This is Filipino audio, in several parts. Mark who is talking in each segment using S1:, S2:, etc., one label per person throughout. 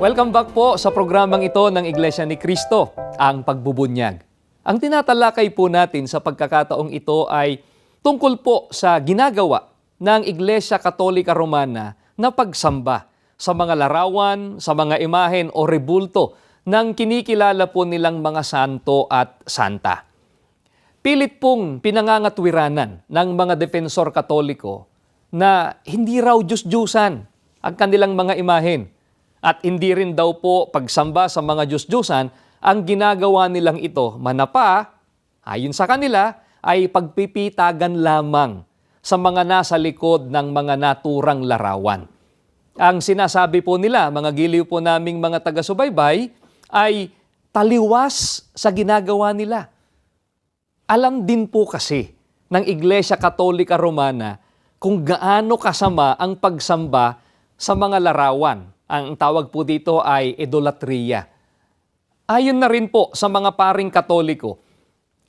S1: Welcome back po sa programang ito ng Iglesia ni Cristo, ang pagbubunyag. Ang tinatalakay po natin sa pagkakataong ito ay tungkol po sa ginagawa ng Iglesia Katolika Romana na pagsamba sa mga larawan, sa mga imahen o rebulto ng kinikilala po nilang mga santo at santa. Pilit pong pinangangatwiranan ng mga defensor katoliko na hindi raw Diyos-Diyusan ang kanilang mga imahen. At hindi rin daw po pagsamba sa mga Diyos-Diyusan ang ginagawa nilang ito. Manapa, ayon sa kanila, ay pagpipitagan lamang sa mga nasa likod ng mga naturang larawan. Ang sinasabi po nila, mga giliw po naming mga taga-subaybay, ay taliwas sa ginagawa nila. Alam din po kasi ng Iglesia Katolika Romana kung gaano kasama ang pagsamba sa mga larawan. Ang tawag po dito ay idolatria. Ayon na rin po sa mga paring katoliko,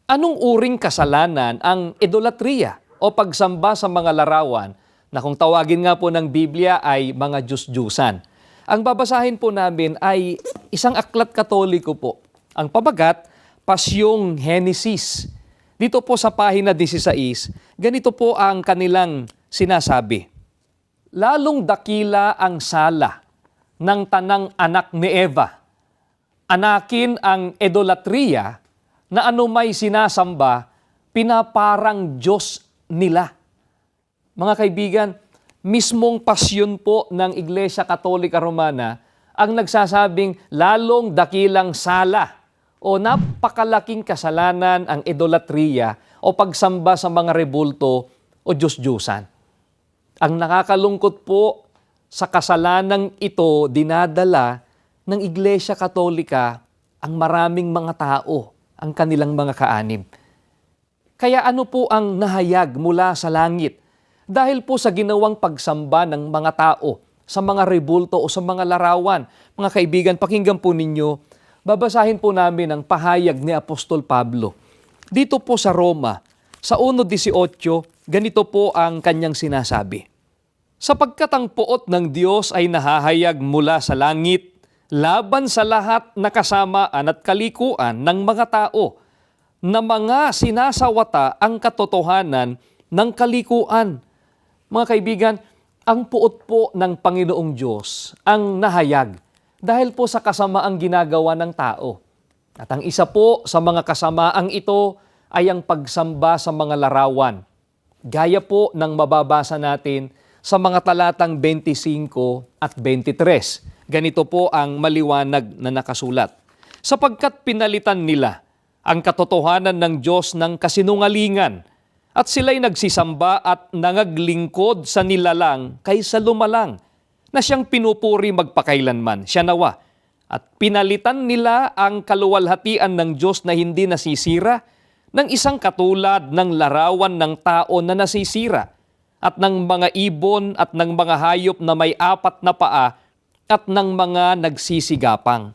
S1: anong uring kasalanan ang idolatria o pagsamba sa mga larawan na kung tawagin nga po ng Biblia ay mga Diyos-Diyusan. Ang babasahin po namin ay isang aklat katoliko po. Ang pabagat, Pasyong Genesis. Dito po sa pahina 16, ganito po ang kanilang sinasabi. Lalong dakila ang sala ng tanang anak ni Eva. Anakin ang idolatria na anumay sinasamba, pinaparang Diyos nila. Mga kaibigan, mismong pasyon po ng Iglesia Katolika Romana ang nagsasabing lalong dakilang sala o napakalaking kasalanan ang idolatria o pagsamba sa mga rebulto o Diyos-Diyusan. Ang nakakalungkot po sa kasalanang ito dinadala ng Iglesia Katolika ang maraming mga tao, ang kanilang mga kaanib. Kaya ano po ang nahayag mula sa langit? Dahil po sa ginawang pagsamba ng mga tao sa mga rebulto o sa mga larawan. Mga kaibigan, pakinggan po ninyo, babasahin po namin ang pahayag ni Apostol Pablo. Dito po sa Roma, sa 1.18, ganito po ang kanyang sinasabi. Sapagkat ang puot ng Diyos ay nahahayag mula sa langit, laban sa lahat na kasamaan at kalikuan ng mga tao, na mga sinasawata ang katotohanan ng kalikuan. Mga kaibigan, ang puot po ng Panginoong Diyos ang nahayag dahil po sa kasamaang ginagawa ng tao. At ang isa po sa mga kasamaang ito ay ang pagsamba sa mga larawan. Gaya po ng mababasa natin sa mga talatang 25 at 23. Ganito po ang maliwanag na nakasulat. Sapagkat pinalitan nila ang katotohanan ng Diyos ng kasinungalingan at sila'y nagsisamba at nangaglingkod sa nilalang kaysa lumalang na siyang pinupuri magpakailanman. Siya nawa. At pinalitan nila ang kaluwalhatian ng Diyos na hindi nasisira ng isang katulad ng larawan ng tao na nasisira at ng mga ibon at ng mga hayop na may apat na paa at ng mga nagsisigapang.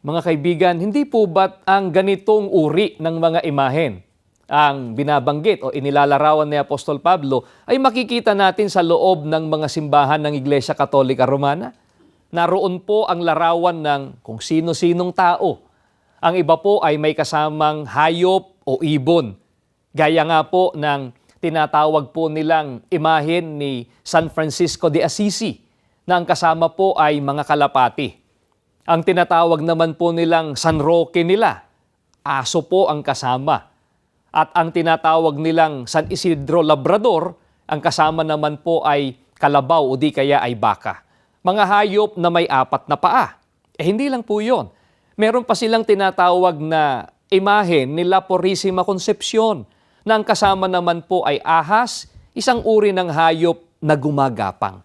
S1: Mga kaibigan, hindi po ba't ang ganitong uri ng mga imahen ang binabanggit o inilalarawan ni Apostol Pablo ay makikita natin sa loob ng mga simbahan ng Iglesia Katolika Romana? Naroon po ang larawan ng kung sino-sinong tao. Ang iba po ay may kasamang hayop o ibon. Gaya nga po ng tinatawag po nilang imahen ni San Francisco de Assisi na ang kasama po ay mga kalapati. Ang tinatawag naman po nilang San Roque nila, aso po ang kasama. At ang tinatawag nilang San Isidro Labrador, ang kasama naman po ay kalabaw o di kaya ay baka. Mga hayop na may apat na paa. Eh hindi lang po yon. Meron pa silang tinatawag na imahen nila Purisima Concepcion na ang kasama naman po ay ahas, isang uri ng hayop na gumagapang.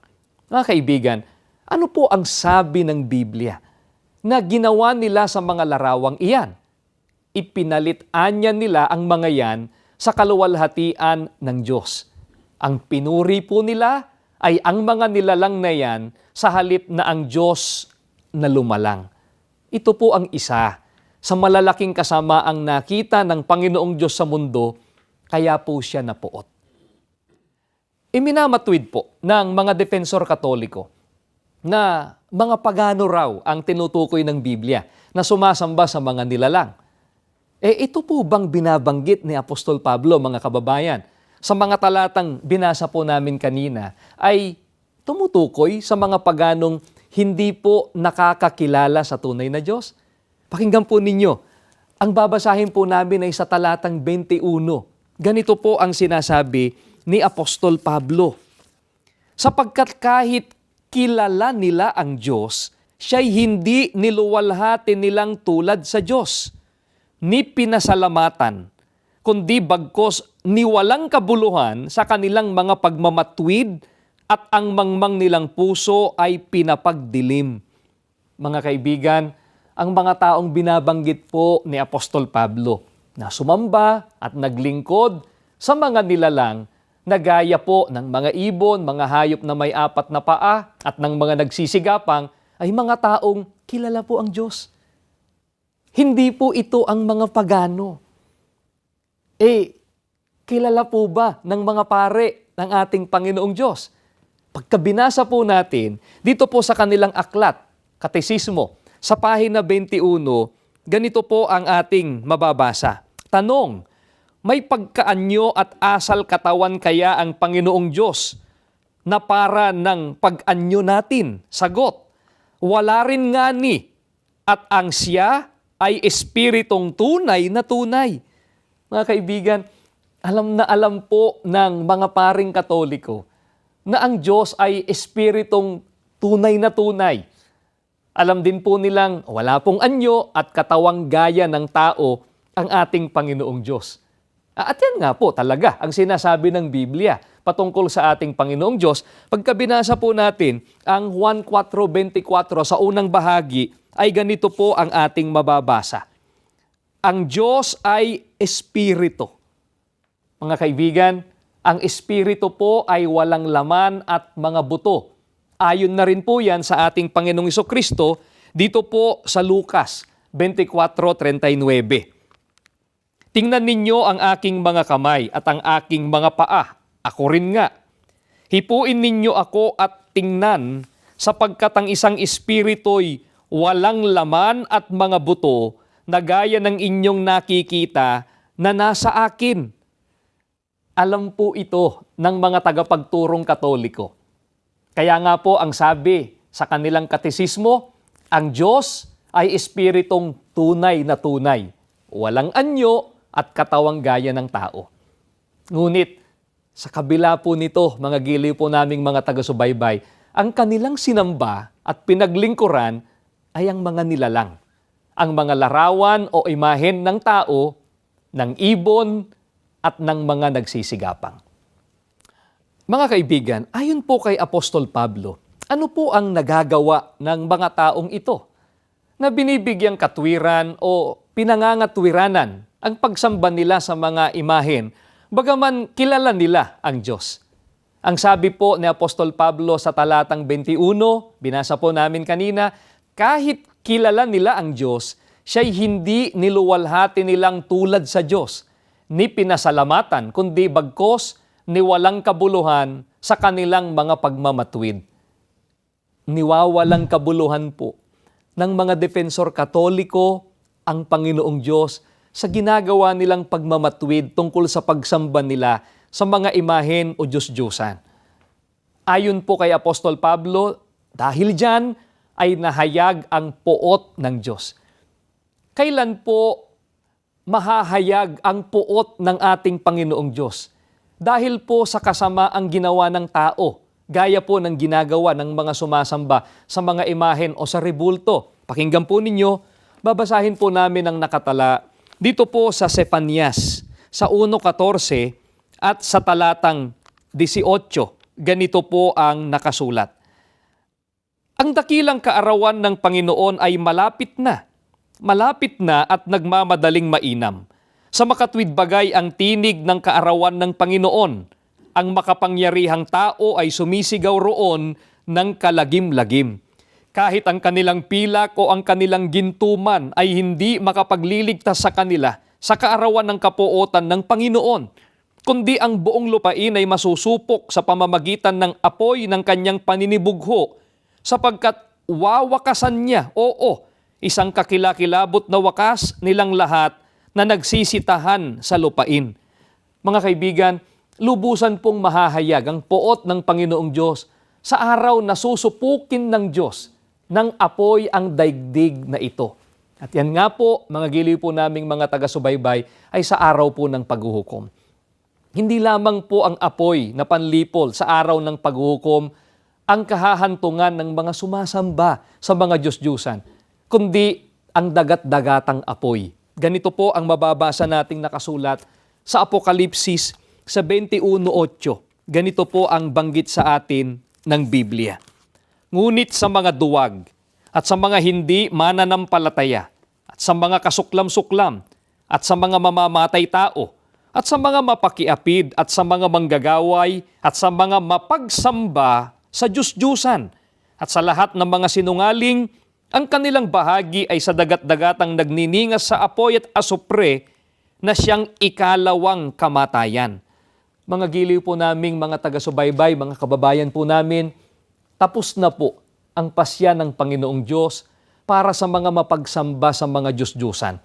S1: Mga kaibigan, ano po ang sabi ng Biblia na ginawa nila sa mga larawang iyan? Ipinalit anya nila ang mga yan sa kaluwalhatian ng Diyos. Ang pinuri po nila ay ang mga nilalang na yan sa halip na ang Diyos na lumalang. Ito po ang isa sa malalaking kasama ang nakita ng Panginoong Diyos sa mundo, kaya po siya napuot. Iminamatwid po ng mga defensor katoliko na mga pagano raw ang tinutukoy ng Biblia na sumasamba sa mga nilalang. Eh ito po bang binabanggit ni Apostol Pablo, mga kababayan? Sa mga talatang binasa po namin kanina ay tumutukoy sa mga paganong hindi po nakakakilala sa tunay na Diyos. Pakinggan po ninyo, ang babasahin po namin ay sa talatang 21. Ganito po ang sinasabi ni Apostol Pablo. Sapagkat kahit kilala nila ang Diyos, siya'y hindi niluwalhati nilang tulad sa Diyos, ni pinasalamatan, kundi bagkos niwalang kabuluhan sa kanilang mga pagmamatwid at ang mangmang nilang puso ay pinapagdilim. Mga kaibigan, ang mga taong binabanggit po ni Apostol Pablo na sumamba at naglingkod sa mga nilalang na gaya po ng mga ibon, mga hayop na may apat na paa at ng mga nagsisigapang ay mga taong kilala po ang Diyos. Hindi po ito ang mga pagano. Eh, kilala po ba ng mga pare ng ating Panginoong Diyos? Pagka binasa po natin, dito po sa kanilang aklat, katesismo, sa pahina 21, ganito po ang ating mababasa. Tanong, may pagkaanyo at asal katawan kaya ang Panginoong Diyos na para ng pag-anyo natin? Sagot, wala rin nga ni at ang siya ay espiritong tunay na tunay. Mga kaibigan, alam na alam po ng mga paring katoliko na ang Diyos ay espiritong tunay na tunay. Alam din po nilang wala pong anyo at katawang gaya ng tao ang ating Panginoong Diyos. At yan nga po talaga ang sinasabi ng Biblia patungkol sa ating Panginoong Diyos. Pagka binasa po natin ang Juan 4.24 sa unang bahagi, ay ganito po ang ating mababasa. Ang Diyos ay Espiritu. Mga kaibigan, ang Espiritu po ay walang laman at mga buto. Ayon na rin po yan sa ating Panginoong Iso Kristo dito po sa Lucas 24.39. Tingnan ninyo ang aking mga kamay at ang aking mga paa. Ako rin nga. Hipuin ninyo ako at tingnan sapagkat ang isang espirito'y walang laman at mga buto na gaya ng inyong nakikita na nasa akin. Alam po ito ng mga tagapagturong katoliko. Kaya nga po ang sabi sa kanilang katesismo, ang Diyos ay espiritong tunay na tunay. Walang anyo at katawang gaya ng tao. Ngunit, sa kabila po nito, mga giliw po naming mga taga-subaybay, ang kanilang sinamba at pinaglingkuran ay ang mga nilalang. Ang mga larawan o imahen ng tao, ng ibon, at ng mga nagsisigapang. Mga kaibigan, ayon po kay Apostol Pablo, ano po ang nagagawa ng mga taong ito na binibigyang katwiran o pinangangatwiranan ang pagsamba nila sa mga imahen, bagaman kilala nila ang Diyos. Ang sabi po ni Apostol Pablo sa talatang 21, binasa po namin kanina, kahit kilala nila ang Diyos, siya'y hindi niluwalhati nilang tulad sa Diyos, ni pinasalamatan, kundi bagkos ni walang kabuluhan sa kanilang mga pagmamatwid. Niwawalang kabuluhan po ng mga defensor katoliko ang Panginoong Diyos sa ginagawa nilang pagmamatwid tungkol sa pagsamba nila sa mga imahen o Diyos-Diyosan. Ayon po kay Apostol Pablo, dahil dyan ay nahayag ang poot ng Diyos. Kailan po mahahayag ang poot ng ating Panginoong Diyos? Dahil po sa kasama ang ginawa ng tao, gaya po ng ginagawa ng mga sumasamba sa mga imahen o sa rebulto. Pakinggan po ninyo, babasahin po namin ang nakatala dito po sa Sefanias, sa 1.14 at sa talatang 18, ganito po ang nakasulat. Ang dakilang kaarawan ng Panginoon ay malapit na, malapit na at nagmamadaling mainam. Sa makatwid bagay ang tinig ng kaarawan ng Panginoon. Ang makapangyarihang tao ay sumisigaw roon ng kalagim-lagim kahit ang kanilang pilak o ang kanilang gintuman ay hindi makapagliligtas sa kanila sa kaarawan ng kapuotan ng Panginoon, kundi ang buong lupain ay masusupok sa pamamagitan ng apoy ng kanyang paninibugho, sapagkat wawakasan niya. Oo, isang kakilakilabot na wakas nilang lahat na nagsisitahan sa lupain. Mga kaibigan, lubusan pong mahahayag ang poot ng Panginoong Diyos sa araw na susupukin ng Diyos ng apoy ang daigdig na ito. At yan nga po, mga giliw po naming mga taga-subaybay, ay sa araw po ng paghuhukom. Hindi lamang po ang apoy na panlipol sa araw ng paghuhukom ang kahahantungan ng mga sumasamba sa mga Diyos-Diyusan, kundi ang dagat-dagatang apoy. Ganito po ang mababasa nating nakasulat sa Apokalipsis sa 21.8. Ganito po ang banggit sa atin ng Biblia. Ngunit sa mga duwag at sa mga hindi mananampalataya at sa mga kasuklam-suklam at sa mga mamamatay tao at sa mga mapakiapid at sa mga manggagaway at sa mga mapagsamba sa Diyos-Diyusan at sa lahat ng mga sinungaling, ang kanilang bahagi ay sa dagat-dagatang nagniningas sa apoy at asupre na siyang ikalawang kamatayan. Mga giliw po naming mga taga-subaybay, mga kababayan po namin, tapos na po ang pasya ng Panginoong Diyos para sa mga mapagsamba sa mga Diyos-Diyusan.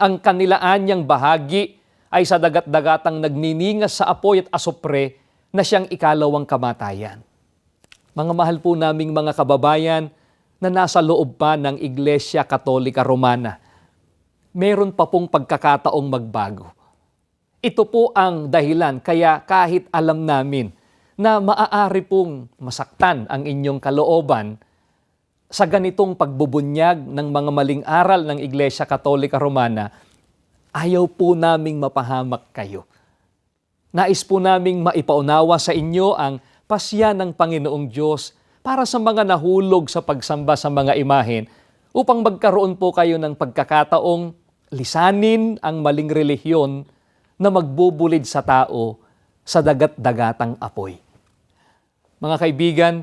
S1: Ang kanilaan niyang bahagi ay sa dagat-dagatang nagniningas sa apoy at asupre na siyang ikalawang kamatayan. Mga mahal po naming mga kababayan na nasa loob pa ng Iglesia Katolika Romana, meron pa pong pagkakataong magbago. Ito po ang dahilan kaya kahit alam namin na maaari pong masaktan ang inyong kalooban sa ganitong pagbubunyag ng mga maling aral ng Iglesia Katolika Romana, ayaw po naming mapahamak kayo. Nais po naming maipaunawa sa inyo ang pasya ng Panginoong Diyos para sa mga nahulog sa pagsamba sa mga imahen upang magkaroon po kayo ng pagkakataong lisanin ang maling relihiyon na magbubulid sa tao sa dagat-dagatang apoy. Mga kaibigan,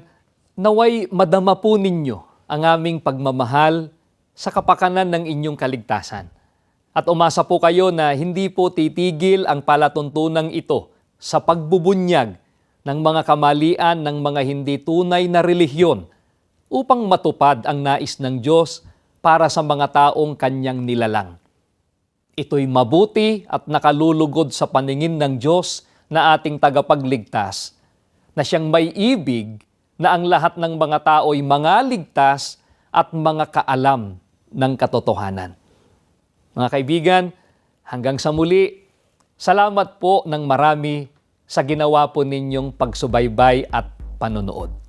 S1: naway madama po ninyo ang aming pagmamahal sa kapakanan ng inyong kaligtasan. At umasa po kayo na hindi po titigil ang palatuntunang ito sa pagbubunyag ng mga kamalian ng mga hindi tunay na relihiyon upang matupad ang nais ng Diyos para sa mga taong kanyang nilalang. Ito'y mabuti at nakalulugod sa paningin ng Diyos na ating tagapagligtas, na siyang may ibig na ang lahat ng mga tao'y mga ligtas at mga kaalam ng katotohanan. Mga kaibigan, hanggang sa muli, salamat po ng marami sa ginawa po ninyong pagsubaybay at panonood.